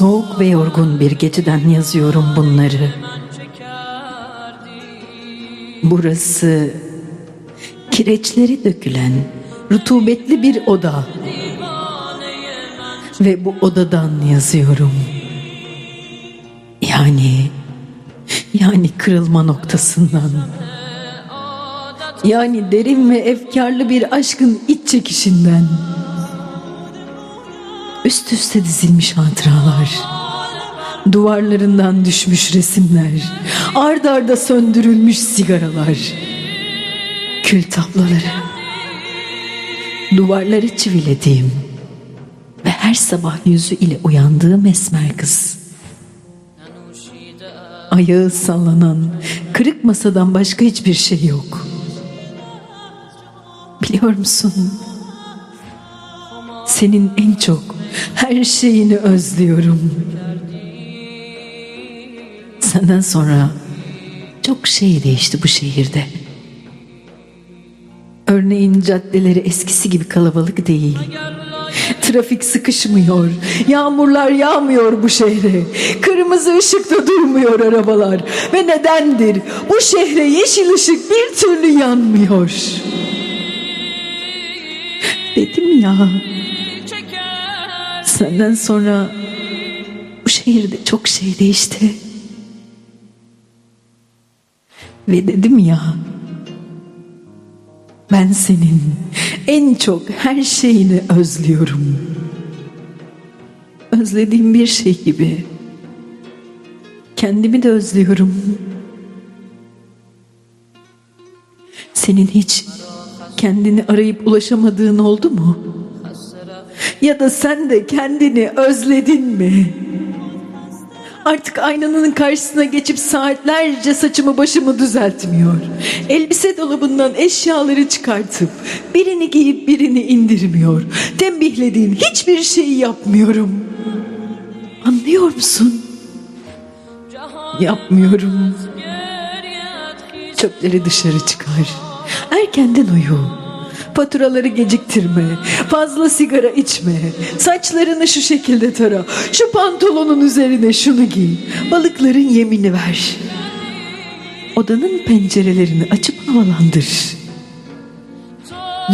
Soğuk ve yorgun bir geceden yazıyorum bunları. Burası kireçleri dökülen rutubetli bir oda. Ve bu odadan yazıyorum. Yani yani kırılma noktasından. Yani derin ve efkarlı bir aşkın iç çekişinden. Üst üste dizilmiş hatıralar. Duvarlarından düşmüş resimler. Ard arda söndürülmüş sigaralar. Kül tabloları. Duvarları çivilediğim ve her sabah yüzü ile uyandığı mesmer kız. Ayağı sallanan kırık masadan başka hiçbir şey yok. Biliyor musun? Senin en çok her şeyini özlüyorum. Senden sonra çok şey değişti bu şehirde. Örneğin caddeleri eskisi gibi kalabalık değil. Trafik sıkışmıyor. Yağmurlar yağmıyor bu şehre. Kırmızı ışıkta durmuyor arabalar. Ve nedendir? Bu şehre yeşil ışık bir türlü yanmıyor. Dedim ya. Senden sonra bu şehirde çok şey değişti. Ve dedim ya. Ben senin en çok her şeyini özlüyorum. Özlediğim bir şey gibi. Kendimi de özlüyorum. Senin hiç kendini arayıp ulaşamadığın oldu mu? Ya da sen de kendini özledin mi? Artık aynanın karşısına geçip saatlerce saçımı başımı düzeltmiyor. Elbise dolabından eşyaları çıkartıp birini giyip birini indirmiyor. Tembihlediğin hiçbir şeyi yapmıyorum. Anlıyor musun? Yapmıyorum. Çöpleri dışarı çıkar. Erkenden uyu. Faturaları geciktirme. Fazla sigara içme. Saçlarını şu şekilde tara. Şu pantolonun üzerine şunu giy. Balıkların yemini ver. Odanın pencerelerini açıp havalandır.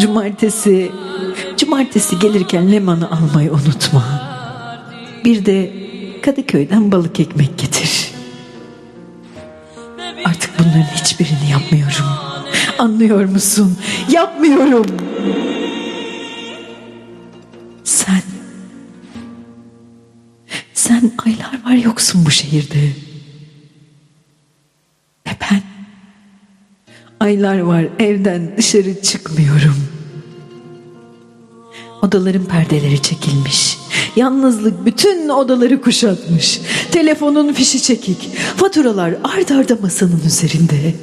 Cumartesi, cumartesi gelirken lemanı almayı unutma. Bir de Kadıköy'den balık ekmek getir. Artık bunların hiçbirini yapmıyorum. Anlıyor musun? Yapmıyorum. Sen sen aylar var yoksun bu şehirde. Ve ben aylar var evden dışarı çıkmıyorum. Odaların perdeleri çekilmiş. Yalnızlık bütün odaları kuşatmış. Telefonun fişi çekik. Faturalar ard arda masanın üzerinde.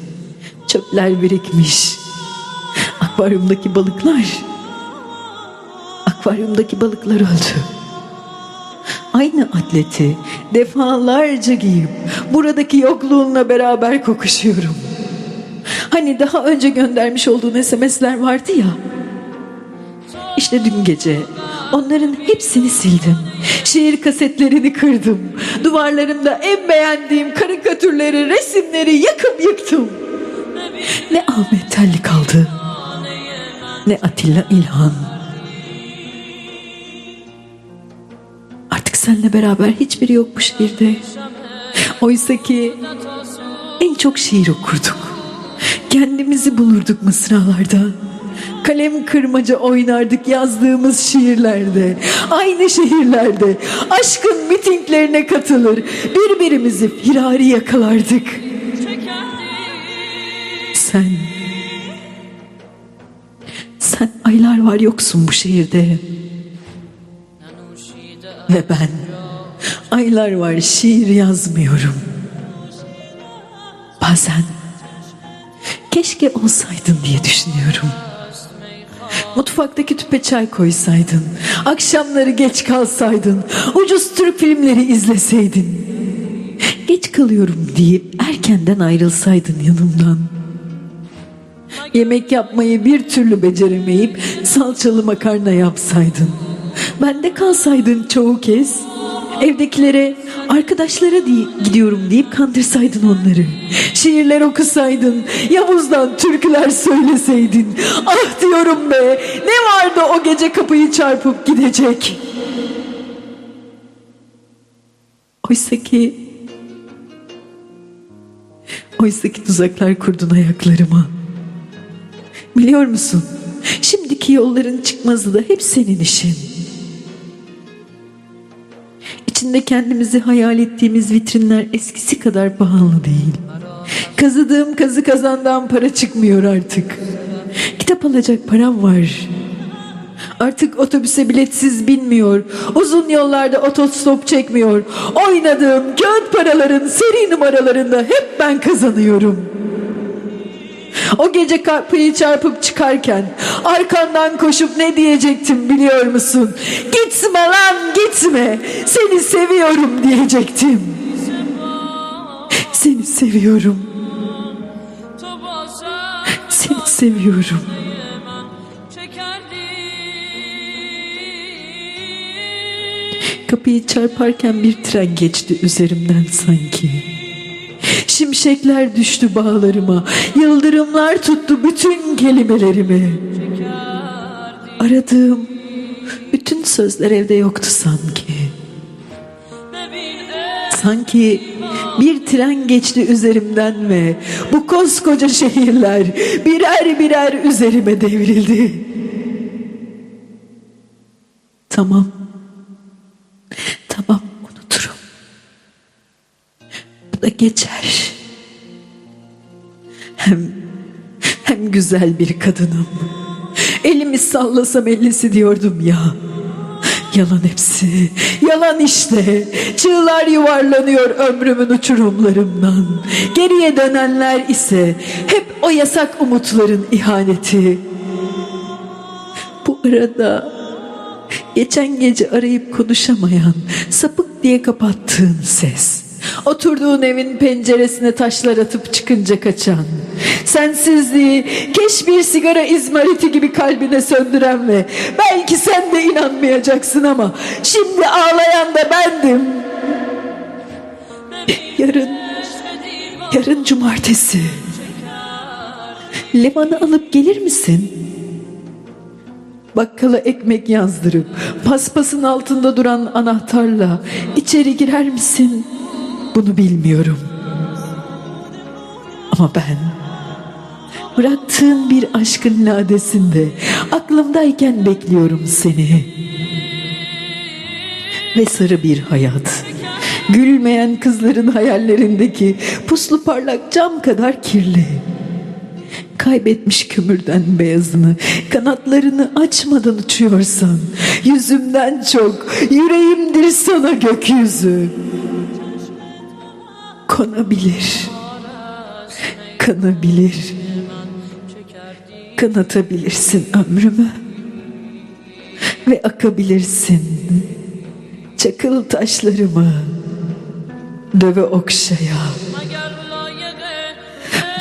Çöpler birikmiş. Akvaryumdaki balıklar. Akvaryumdaki balıklar öldü. Aynı atleti defalarca giyip buradaki yokluğunla beraber kokuşuyorum. Hani daha önce göndermiş olduğun SMS'ler vardı ya. İşte dün gece onların hepsini sildim. Şiir kasetlerini kırdım. Duvarlarımda en beğendiğim karikatürleri, resimleri yakıp yıktım. Ne Ahmet Telli kaldı. Ne Atilla İlhan. Artık seninle beraber hiçbiri yok bu şehirde. Oysa ki en çok şiir okurduk. Kendimizi bulurduk mısralarda. Kalem kırmaca oynardık yazdığımız şiirlerde. Aynı şehirlerde. Aşkın mitinglerine katılır. Birbirimizi firari yakalardık. Sen sen aylar var yoksun bu şehirde. Ve ben aylar var şiir yazmıyorum. Bazen keşke olsaydın diye düşünüyorum. Mutfaktaki tüpe çay koysaydın, akşamları geç kalsaydın, ucuz Türk filmleri izleseydin. Geç kalıyorum deyip erkenden ayrılsaydın yanımdan. Yemek yapmayı bir türlü beceremeyip salçalı makarna yapsaydın. Bende kalsaydın çoğu kez. Evdekilere arkadaşlara diye, gidiyorum deyip kandırsaydın onları. Şiirler okusaydın, Yavuz'dan türküler söyleseydin. Ah diyorum be, ne vardı o gece kapıyı çarpıp gidecek. Oysa ki... Oysa ki tuzaklar kurdun ayaklarıma. Biliyor musun? Şimdiki yolların çıkmazı da hep senin işin. İçinde kendimizi hayal ettiğimiz vitrinler eskisi kadar pahalı değil. Kazıdığım kazı kazandığım para çıkmıyor artık. Kitap alacak param var. Artık otobüse biletsiz binmiyor. Uzun yollarda otostop çekmiyor. Oynadığım kağıt paraların seri numaralarında hep ben kazanıyorum. O gece kapıyı çarpıp çıkarken arkandan koşup ne diyecektim biliyor musun? Gitme lan gitme. Seni seviyorum diyecektim. Seni seviyorum. Seni seviyorum. Kapıyı çarparken bir tren geçti üzerimden sanki. Şimşekler düştü bağlarıma, yıldırımlar tuttu bütün kelimelerimi. Aradığım bütün sözler evde yoktu sanki. Sanki bir tren geçti üzerimden ve bu koskoca şehirler birer birer üzerime devrildi. Tamam. Geçer. Hem hem güzel bir kadınım. Elimi sallasam ellisi diyordum ya. Yalan hepsi. Yalan işte. Çığlar yuvarlanıyor ömrümün uçurumlarımdan. Geriye dönenler ise hep o yasak umutların ihaneti. Bu arada geçen gece arayıp konuşamayan, sapık diye kapattığın ses. Oturduğun evin penceresine taşlar atıp çıkınca kaçan. Sensizliği keş bir sigara izmariti gibi kalbine söndüren ve belki sen de inanmayacaksın ama şimdi ağlayan da bendim. Yarın, yarın cumartesi. Leman'ı alıp gelir misin? Bakkala ekmek yazdırıp paspasın altında duran anahtarla içeri girer misin? Bunu bilmiyorum. Ama ben bıraktığın bir aşkın ladesinde aklımdayken bekliyorum seni. Ve sarı bir hayat. Gülmeyen kızların hayallerindeki puslu parlak cam kadar kirli. Kaybetmiş kömürden beyazını, kanatlarını açmadan uçuyorsan, yüzümden çok yüreğimdir sana gökyüzü. Konabilir, kanabilir, kanatabilirsin ömrümü. Ve akabilirsin çakıl taşlarımı. Döve okşaya.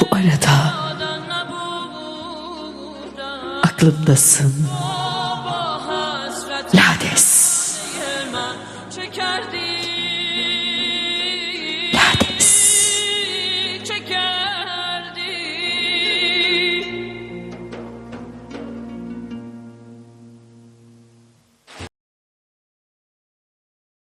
Bu arada aklımdasın. Lades. Çekerdi